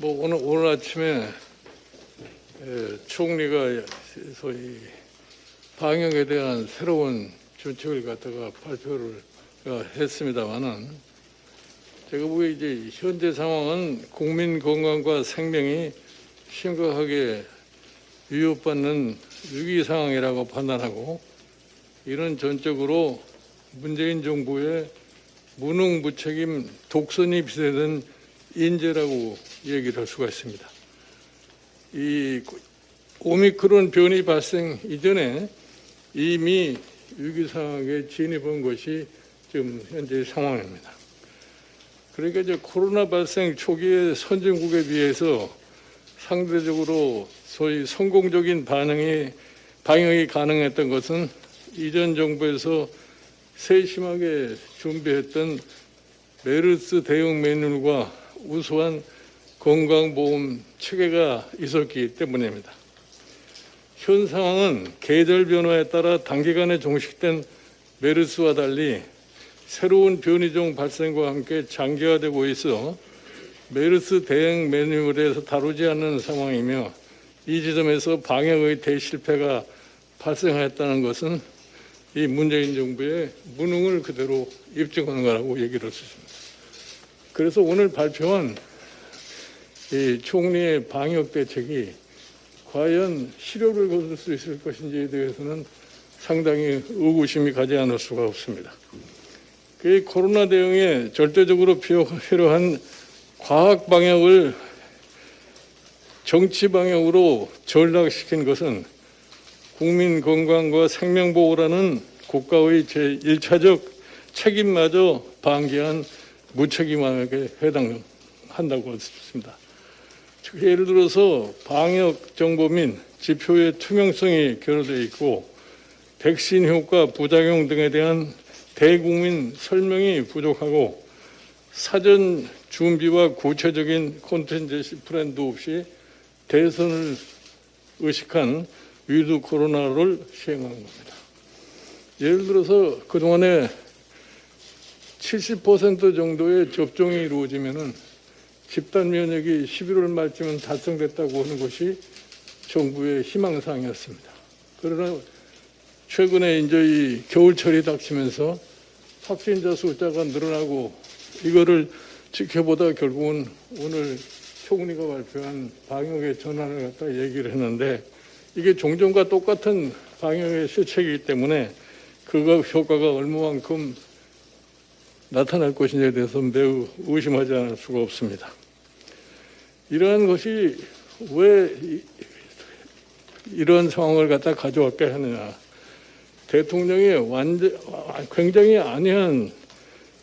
뭐 오늘 오늘 아침에 에, 총리가 소위 방역에 대한 새로운 정책을 갖다가 발표를 어, 했습니다만은 제가 보기에 이제 현재 상황은 국민 건강과 생명이 심각하게 위협받는 위기 상황이라고 판단하고 이런 전적으로 문재인 정부의 무능무책임 독선이 비롯된 인재라고 얘기를 할 수가 있습니다. 이 오미크론 변이 발생 이전에 이미 위기 상황에 진입한 것이 지금 현재 상황입니다. 그러니까 이제 코로나 발생 초기의 선진국에 비해서 상대적으로 소위 성공적인 반응이 방역이 가능했던 것은 이전 정부에서 세심하게 준비했던 메르스 대응 매뉴얼과 우수한 건강보험 체계가 있었기 때문입니다. 현 상황은 계절 변화에 따라 단기간에 종식된 메르스와 달리 새로운 변이종 발생과 함께 장기화되고 있어 메르스 대응 매뉴얼에서 다루지 않는 상황이며 이 지점에서 방역의 대실패가 발생했다는 것은 이 문재인 정부의 무능을 그대로 입증하는 거라고 얘기를 있습니다. 그래서 오늘 발표한 이 총리의 방역 대책이 과연 실효를 거둘 수 있을 것인지에 대해서는 상당히 의구심이 가지 않을 수가 없습니다. 그 코로나 대응에 절대적으로 필요한 과학 방역을 정치 방역으로 전락시킨 것은 국민 건강과 생명 보호라는 국가의 제1차적 책임마저 방기한 무책임함에 해당한다고 싶습니다. 즉, 예를 들어서 방역 정보 및 지표의 투명성이 결여되어 있고 백신 효과, 부작용 등에 대한 대국민 설명이 부족하고 사전 준비와 구체적인 콘텐츠 플랜도 없이 대선을 의식한 위드 코로나를 시행한 겁니다. 예를 들어서 그동안에 70% 정도의 접종이 이루어지면은 집단 면역이 11월 말쯤은 달성됐다고 하는 것이 정부의 희망사항이었습니다. 그러나 최근에 이제 이 겨울철이 닥치면서 확진자 숫자가 늘어나고 이거를 지켜보다 결국은 오늘 총리가 발표한 방역의 전환을 갖다 얘기를 했는데 이게 종전과 똑같은 방역의 실책이기 때문에 그거 효과가 얼마만큼 나타날 것인지에 대해서 매우 의심하지 않을 수가 없습니다. 이러한 것이 왜 이- 이런 상황을 갖다 가져왔게 하느냐. 대통령이 완전, 굉장히 안이한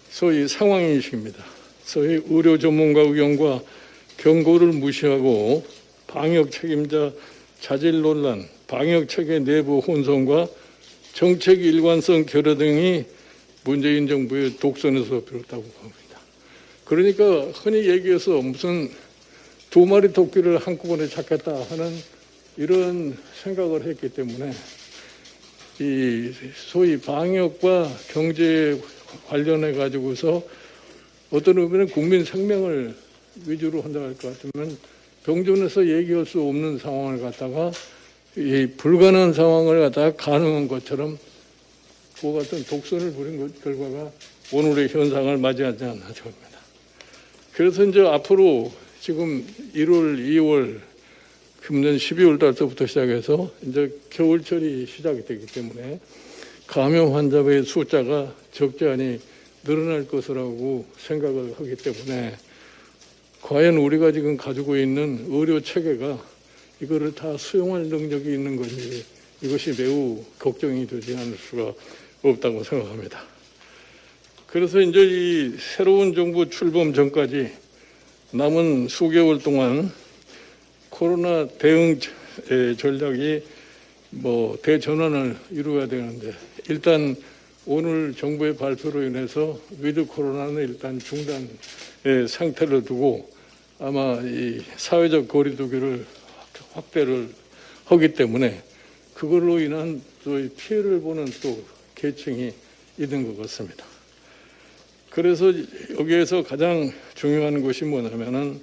소위 상황인식입니다. 소위 의료 전문가 의견과 경고를 무시하고 방역 책임자 자질 논란, 방역 체계 내부 혼선과 정책 일관성 결여 등이 문재인 정부의 독선에서 비롯다고 봅니다. 그러니까 흔히 얘기해서 무슨 두 마리 토끼를 한꺼번에 잡겠다 하는 이런 생각을 했기 때문에 이 소위 방역과 경제 관련해 가지고서 어떤 의미는 국민 생명을 위주로 한다고 할것 같으면 병존에서 얘기할 수 없는 상황을 갖다가 이 불가능한 상황을 갖다가 가능한 것처럼 그와 같은 독선을 부린 것 결과가 오늘의 현상을 맞이하지 않나 싶습니다. 그래서 이제 앞으로 지금 1월, 2월, 금년 12월 달부터 시작해서 이제 겨울철이 시작이 되기 때문에 감염 환자의 숫자가 적지 않이 늘어날 것이라고 생각을 하기 때문에 과연 우리가 지금 가지고 있는 의료 체계가 이거를 다 수용할 능력이 있는 건지 이것이 매우 걱정이 되지 않을 수가 없다고 생각합니다. 그래서 이제 이 새로운 정부 출범 전까지 남은 수개월 동안 코로나 대응 에, 전략이 뭐 대전환을 이루어야 되는데 일단 오늘 정부의 발표로 인해서 위드 코로나는 일단 중단 의 상태를 두고 아마 이 사회적 거리두기를 확대를 하기 때문에 그걸로 인한 또 피해를 보는 또 계층이 있는 것 같습니다. 그래서 여기에서 가장 중요한 것이 뭐냐면은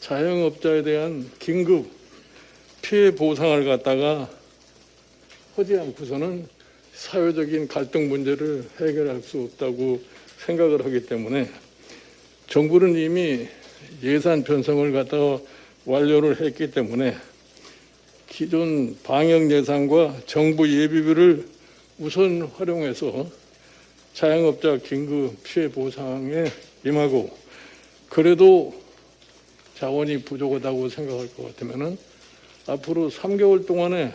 자영업자에 대한 긴급 피해 보상을 갖다가 하지 않고서는 사회적인 갈등 문제를 해결할 수 없다고 생각을 하기 때문에 정부는 이미 예산 편성을 갖다가 완료를 했기 때문에 기존 방역 예산과 정부 예비비를 우선 활용해서 자영업자 긴급 피해 보상에 임하고 그래도 자원이 부족하다고 생각할 것 같으면은 앞으로 3개월 동안에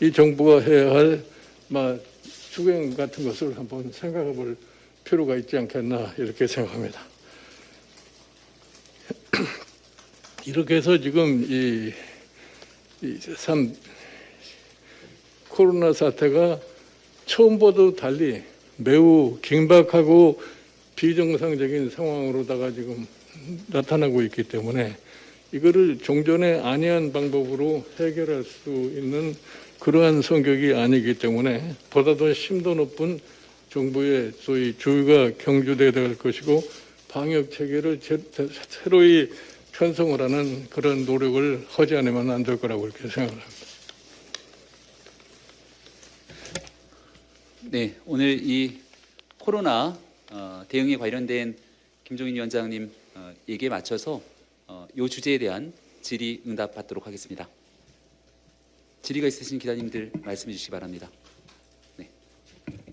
이 정부가 해야 할 막, 수행 같은 것을 한번 생각해 볼 필요가 있지 않겠나 이렇게 생각합니다. 이렇게 해서 지금 이, 이 참, 코로나 사태가 처음보다 달리 매우 긴박하고 비정상적인 상황으로다가 지금 나타나고 있기 때문에 이거를 종전에 안이한 방법으로 해결할 수 있는 그러한 성격이 아니기 때문에 보다 더 심도 높은 정부의 소위 주의가 경주돼야 될 것이고 방역 체계를 새로이 편성을 하는 그런 노력을 하지 않으면 안 될 거라고 이렇게 생각합니다. 네, 오늘 이 코로나 어, 대응에 관련된 김종인 위원장님 어, 얘기에 맞춰서 어, 이 주제에 대한 질의 응답 받도록 하겠습니다. 질의가 있으신 기자님들 말씀해 주시기 바랍니다.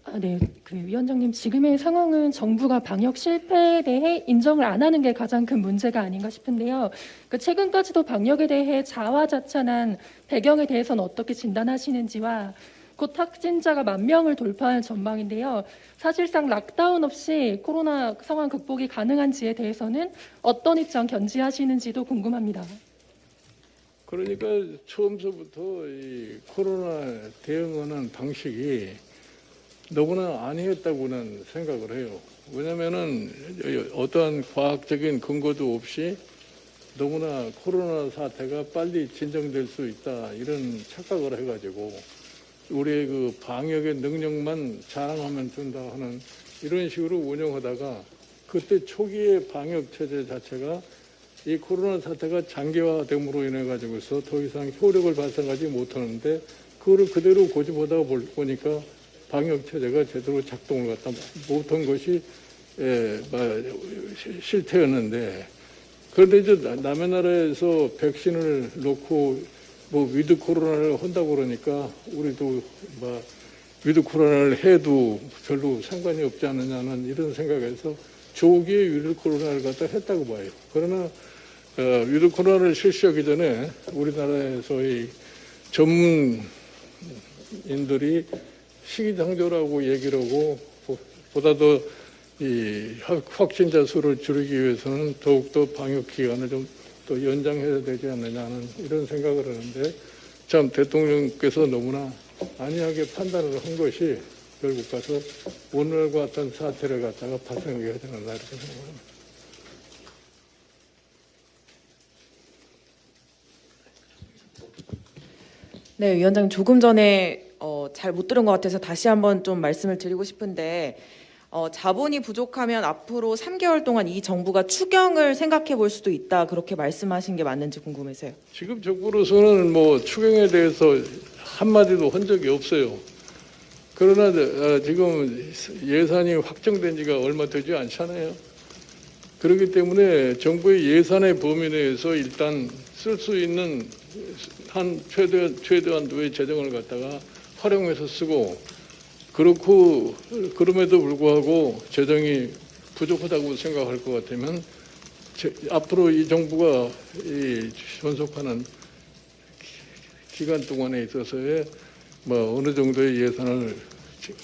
아, 네. 그 위원장님 지금의 상황은 정부가 방역 실패에 대해 인정을 안 하는 게 가장 큰 문제가 아닌가 싶은데요. 그 최근까지도 방역에 대해 자화자찬한 배경에 대해서는 어떻게 진단하시는지와 곧 확진자가 만 명을 돌파할 전망인데요. 사실상 락다운 없이 코로나 상황 극복이 가능한지에 대해서는 어떤 입장 견지하시는지도 궁금합니다. 그러니까 처음서부터 이 코로나 대응하는 방식이 너무나 아니었다고는 생각을 해요. 왜냐면은 어떠한 과학적인 근거도 없이 너무나 코로나 사태가 빨리 진정될 수 있다 이런 착각을 해가지고 우리의 그 방역의 능력만 자랑하면 된다 하는 이런 식으로 운영하다가 그때 초기의 방역 체제 자체가 이 코로나 사태가 장기화됨으로 인해 가지고서 더 이상 효력을 발생하지 못하는데 그거를 그대로 고집하다가 볼- 보니까 방역 체제가 제대로 작동을 갖다 못한 것이 예, 실태였는데 그런데 이제 나- 남의 나라에서 백신을 놓고 뭐 위드 코로나를 한다고 그러니까 우리도 뭐 위드 코로나를 해도 별로 상관이 없지 않느냐는 이런 생각에서 조기에 위드 코로나를 갖다 했다고 봐요. 그러나 어, 위드 코로나를 실시하기 전에 우리나라에서의 전문인들이 시기상조라고 얘기를 하고 보- 보다 더 이 확진자 수를 줄이기 위해서는 더욱더 방역 기간을 좀 더 연장해야 되지 않느냐는 이런 생각을 하는데 참 대통령께서 너무나 안이하게 판단을 한 것이 결국 가서 오늘과 같은 사태를 갖다가 발생하게 않나 이렇게 생각합니다. 네, 위원장님 조금 전에 어, 잘 못 들은 것 같아서 다시 한번 좀 말씀을 드리고 싶은데 어, 자본이 부족하면 앞으로 3개월 동안 이 정부가 추경을 생각해 볼 수도 있다 그렇게 말씀하신 게 맞는지 궁금해서요. 지금 정부로서는 뭐 추경에 대해서 한마디도 한 적이 없어요. 그러나 어, 지금 예산이 확정된 지가 얼마 되지 않잖아요. 그렇기 때문에 정부의 예산의 범위 내에서 일단 쓸 수 있는 한 최대 최대한도의 재정을 갖다가 활용해서 쓰고 그렇고 그럼에도 불구하고 재정이 부족하다고 생각할 것 같으면 제- 앞으로 이 정부가 이 존속하는 기- 기간 동안에 있어서의 뭐 어느 정도의 예산을 치-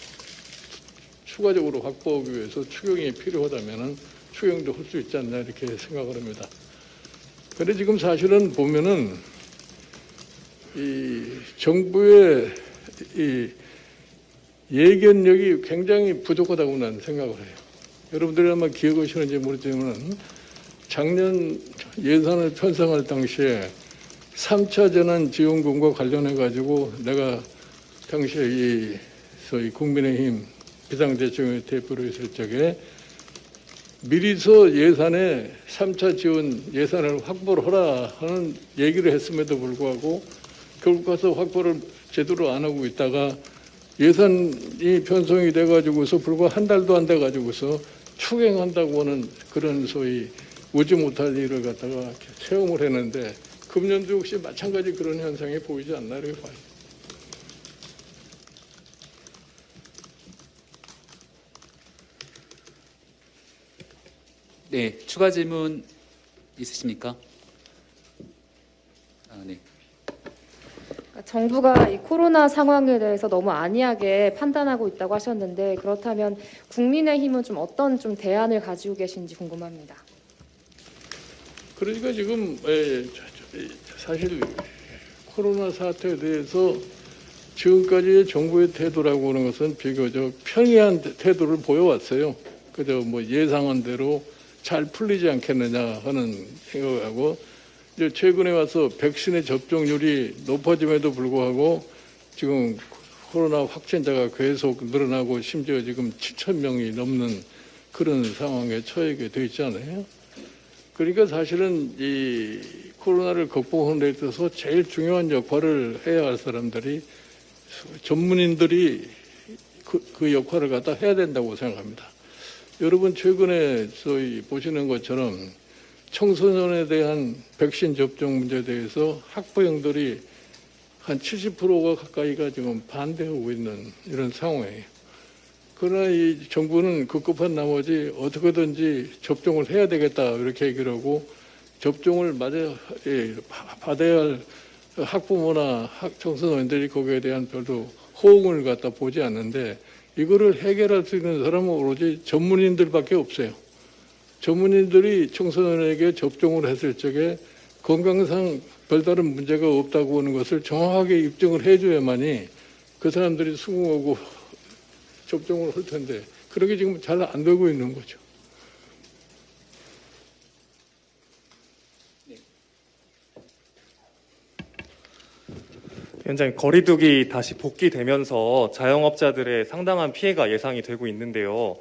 추가적으로 확보하기 위해서 추경이 필요하다면은 추경도 할 수 있지 않나 이렇게 생각을 합니다. 그런데 지금 사실은 보면은 이 정부의 이 예견력이 굉장히 부족하다고 난 생각을 해요. 여러분들이 아마 기억하시는지 모르지만 작년 예산을 편성할 당시에 3차 재난 지원금과 관련해 가지고 내가 당시에 이 소위 국민의힘 비상대책위 대표로 있을 적에 미리서 예산에 3차 지원 예산을 확보를 하라 하는 얘기를 했음에도 불구하고 결국 가서 확보를 제대로 안 하고 있다가 예산이 편성이 돼가지고서 불과 한 달도 안 돼가지고서 추경한다고 하는 그런 소위 오지 못할 일을 갖다가 체험을 했는데 금년도 역시 마찬가지 그런 현상이 보이지 않나 이렇게 봐요. 네, 추가 질문 있으십니까? 아, 네. 정부가 이 코로나 상황에 대해서 너무 안이하게 판단하고 있다고 하셨는데 그렇다면 국민의힘은 좀 어떤 좀 대안을 가지고 계신지 궁금합니다. 그러니까 지금 에, 저- 저- 사실 코로나 사태에 대해서 지금까지의 정부의 태도라고 하는 것은 비교적 평이한 태도를 보여왔어요. 그저 뭐 예상한 대로 잘 풀리지 않겠느냐 하는 생각하고 이제 최근에 와서 백신의 접종률이 높아짐에도 불구하고 지금 코로나 확진자가 계속 늘어나고 심지어 지금 7천 명이 넘는 그런 상황에 처하게 돼 있잖아요. 그러니까 사실은 이 코로나를 극복하는 데 있어서 제일 중요한 역할을 해야 할 사람들이 전문인들이 그, 그 역할을 갖다 해야 된다고 생각합니다. 여러분 최근에 저희 보시는 것처럼 청소년에 대한 백신 접종 문제에 대해서 학부형들이 한 70%가 가까이가 지금 반대하고 있는 이런 상황이에요. 그러나 이 정부는 급급한 나머지 어떻게든지 접종을 해야 되겠다 이렇게 얘기를 하고 접종을 맞아 예, 바- 받아야 할 학부모나 학 청소년들이 거기에 대한 별도 호응을 갖다 보지 않는데 이거를 해결할 수 있는 사람은 오로지 전문인들밖에 없어요. 전문인들이 청소년에게 접종을 했을 적에 건강상 별다른 문제가 없다고 하는 것을 정확하게 입증을 해줘야만이 그 사람들이 수긍하고 접종을 할 텐데 그렇게 지금 잘 안 되고 있는 거죠. 위원장님 거리두기 다시 복귀되면서 자영업자들의 상당한 피해가 예상이 되고 있는데요.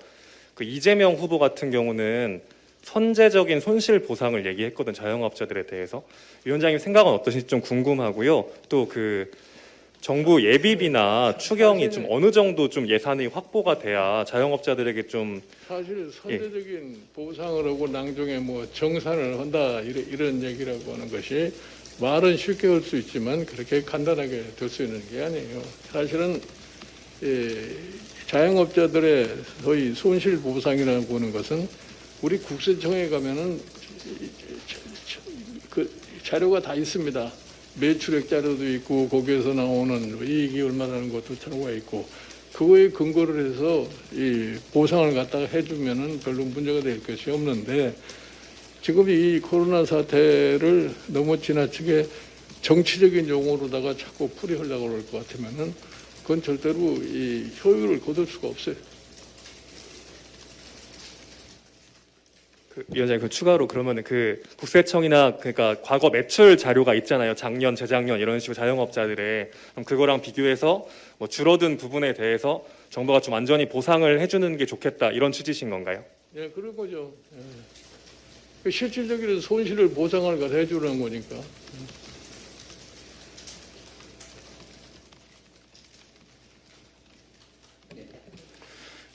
그 이재명 후보 같은 경우는 선제적인 손실 보상을 얘기했거든 자영업자들에 대해서 위원장님 생각은 어떠신지 좀 궁금하고요. 또 그 정부 예비비나 추경이 좀 어느 정도 좀 예산이 확보가 돼야 자영업자들에게 좀 사실 선제적인 보상을 하고 낭중에 뭐 정산을 한다 이런, 이런 얘기라고 하는 것이 말은 쉽게 할 수 있지만 그렇게 간단하게 될 수 있는 게 아니에요. 사실은 예, 자영업자들의 소위 손실 보상이라고 하는 것은 우리 국세청에 가면은 그 자료가 다 있습니다. 매출액 자료도 있고 거기에서 나오는 이익이 얼마라는 것도 자료가 있고 그거에 근거를 해서 이 보상을 갖다가 해주면은 별로 문제가 될 것이 없는데 지금 이 코로나 사태를 너무 지나치게 정치적인 용어로다가 자꾸 풀이하려고 그럴 것 같으면은 그건 절대로 이 효율을 거둘 수가 없어요. 그 위원장님 그 추가로 그러면 그 국세청이나 그러니까 과거 매출 자료가 있잖아요. 작년, 재작년 이런 식으로 자영업자들의 그럼 그거랑 비교해서 뭐 줄어든 부분에 대해서 정부가 좀 완전히 보상을 해주는 게 좋겠다 이런 취지신 건가요? 예, 그런 거죠. 예. 그 실질적인 손실을 보상을 해주는 거니까.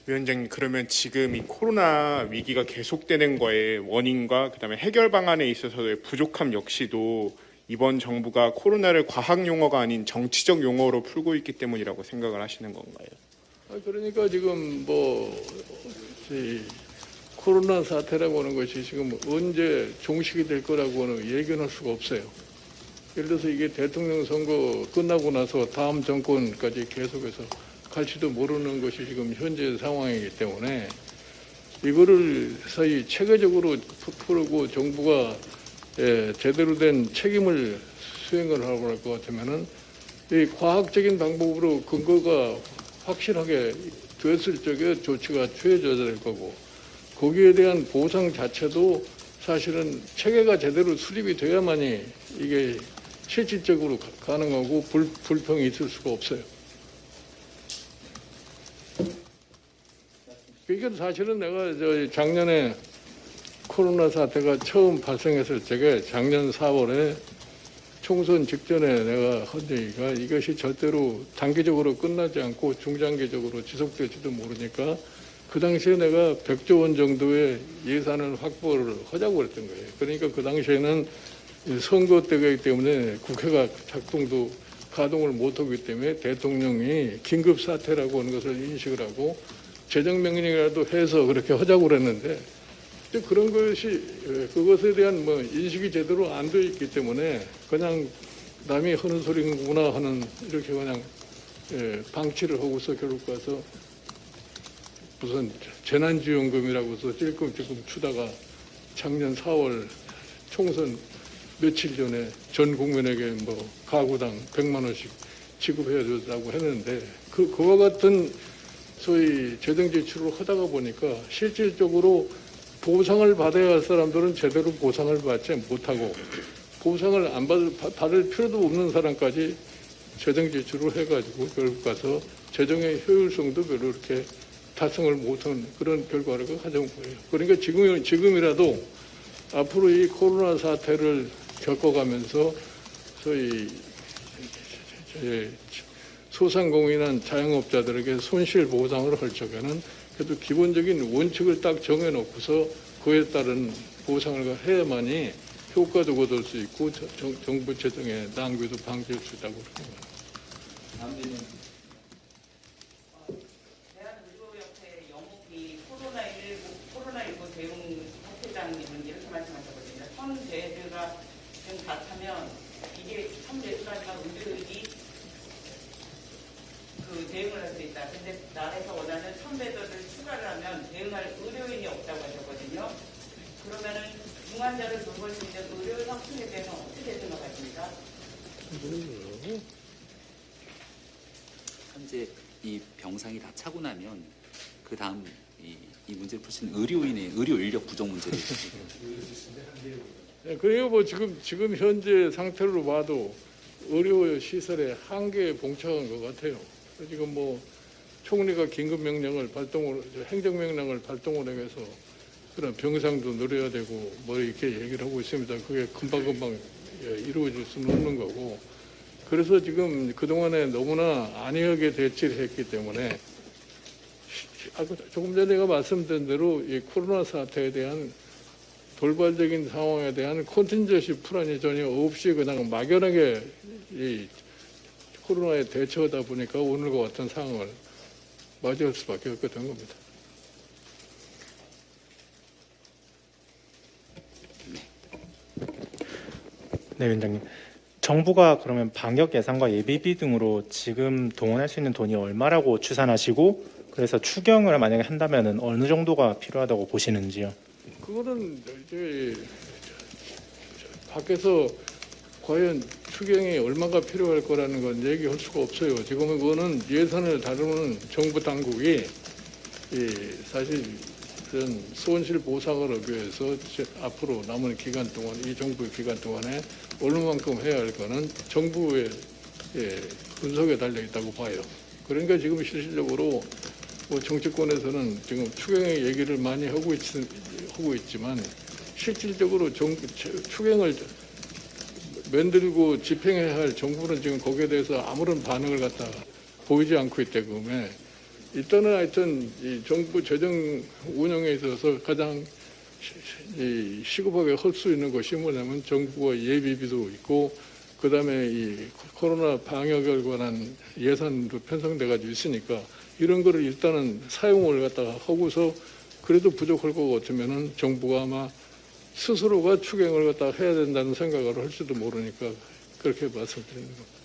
위원장님 그러면 지금 이 코로나 위기가 계속되는 거에 원인과 그다음에 해결 방안에 있어서의 부족함 역시도 이번 정부가 코로나를 과학 용어가 아닌 정치적 용어로 풀고 있기 때문이라고 생각을 하시는 건가요? 아, 그러니까 지금 뭐이 코로나 사태라고 하는 것이 지금 언제 종식이 될 거라고 하는 예견할 수가 없어요. 예를 들어서 이게 대통령 선거 끝나고 나서 다음 정권까지 계속해서 갈지도 모르는 것이 지금 현재 상황이기 때문에 이거를 사이 체계적으로 푸- 풀고 정부가 예, 제대로 된 책임을 수행을 하고 할 것 같으면은 이 과학적인 방법으로 근거가 확실하게 됐을 적에 조치가 취해져야 될 거고 거기에 대한 보상 자체도 사실은 체계가 제대로 수립이 돼야만이 이게 실질적으로 가- 가능하고 불, 불평이 있을 수가 없어요. 그러니까 사실은 내가 저 작년에 코로나 사태가 처음 발생했을 적에 작년 4월에 총선 직전에 내가 한 얘기가 이것이 절대로 단기적으로 끝나지 않고 중장기적으로 지속될지도 모르니까 그 당시에 내가 100조 원 정도의 예산을 확보를 하자고 그랬던 거예요. 그러니까 그 당시에는 이 선거 때이기 때문에 국회가 작동도 가동을 못하기 때문에 대통령이 긴급 사태라고 하는 것을 인식을 하고 재정명령이라도 해서 그렇게 하자고 그랬는데 이제 그런 것이 예, 그것에 대한 뭐 인식이 제대로 안 돼 있기 때문에 그냥 남이 하는 소리구나 하는 이렇게 그냥 예, 방치를 하고서 결국 가서 무슨 재난지원금이라고서 찔끔찔끔 추다가 작년 4월 총선 며칠 전에 전 국민에게 뭐 가구당 100만 원씩 지급해야 된다고 했는데 그 그와 같은 소위 재정 지출을 하다가 보니까 실질적으로 보상을 받아야 할 사람들은 제대로 보상을 받지 못하고 보상을 안 받을, 받- 받을 필요도 없는 사람까지 재정 지출을 해가지고 결국 가서 재정의 효율성도 별로 이렇게 달성을 못한 그런 결과를 가져온 거예요. 그러니까 지금, 지금이라도 앞으로 이 코로나 사태를 겪어가면서 소위 예, 소상공인한 자영업자들에게 손실 보상을 할 적에는 그래도 기본적인 원칙을 딱 정해놓고서 그에 따른 보상을 해야만이 효과도 거둘 수 있고 저- 정, 정부 재정의 낭비도 방지할 수 있다고 생각합니다. 대한의료협회 영국이 코로나19, 코로나19 대응 협회장님은 이렇게 말씀하셨거든요. 천 베드가 지금 다 차면 이게 천 베드까지만 의료인이 그 대응을 할 수 있다. 근데 나라에서 원하는 천 베드를 추가를 하면 대응할 의료인이 없다고 하셨거든요. 그러면은 중환자를 돌볼 수 있는 의료 상품에 대해서 어떻게 생각하십니까? 현재 이 병상이 다 차고 나면 그 다음 이, 이 문제를 풀 수 있는 의료인의 의료 인력 부족 문제를 예, 그리고 뭐 지금 지금 현재 상태로 봐도 의료 시설의 한계에 봉착한 것 같아요. 지금 뭐 총리가 긴급 명령을 발동을 행정 명령을 발동을 해서 그런 병상도 늘려야 되고 뭐 이렇게 얘기를 하고 있습니다. 그게 금방 금방 예, 이루어질 수는 없는 거고. 그래서 지금 그 동안에 너무나 안이하게 대치를 했기 때문에 아까 조금 전에 제가 말씀드린 대로 이 코로나 사태에 대한 돌발적인 상황에 대한 컨틴저시 플랜이 전혀 없이 그냥 막연하게 이 코로나에 대처하다 보니까 오늘과 같은 상황을 맞이할 수밖에 없게 된 겁니다. 네, 위원장님. 정부가 그러면 방역 예산과 예비비 등으로 지금 동원할 수 있는 돈이 얼마라고 추산하시고 그래서 추경을 만약에 한다면은 어느 정도가 필요하다고 보시는지요? 그거는 이제 밖에서 과연 추경이 얼마가 필요할 거라는 건 얘기할 수가 없어요. 지금 그거는 예산을 다루는 정부 당국이 이 사실 그런 손실 보상을 하기 위해서 제- 앞으로 남은 기간 동안 이 정부 기간 동안에 얼마만큼 해야 할 거는 정부의 예, 분석에 달려 있다고 봐요. 그러니까 지금 실질적으로 뭐 정치권에서는 지금 추경의 얘기를 많이 하고, 있, 하고 있지만 실질적으로 정, 추경을 만들고 집행해야 할 정부는 지금 거기에 대해서 아무런 반응을 갖다 보이지 않고 있기 때문에 일단은 하여튼 이 정부 재정 운영에 있어서 가장 시- 이 시급하게 할 수 있는 것이 뭐냐면 정부가 예비비도 있고 그 다음에 이 코로나 방역에 관한 예산도 편성돼 가지고 있으니까 이런 거를 일단은 사용을 갖다가 하고서 그래도 부족할 것 같으면은 정부가 아마 스스로가 추경을 갖다가 해야 된다는 생각을 할지도 모르니까 그렇게 말씀드리는 겁니다.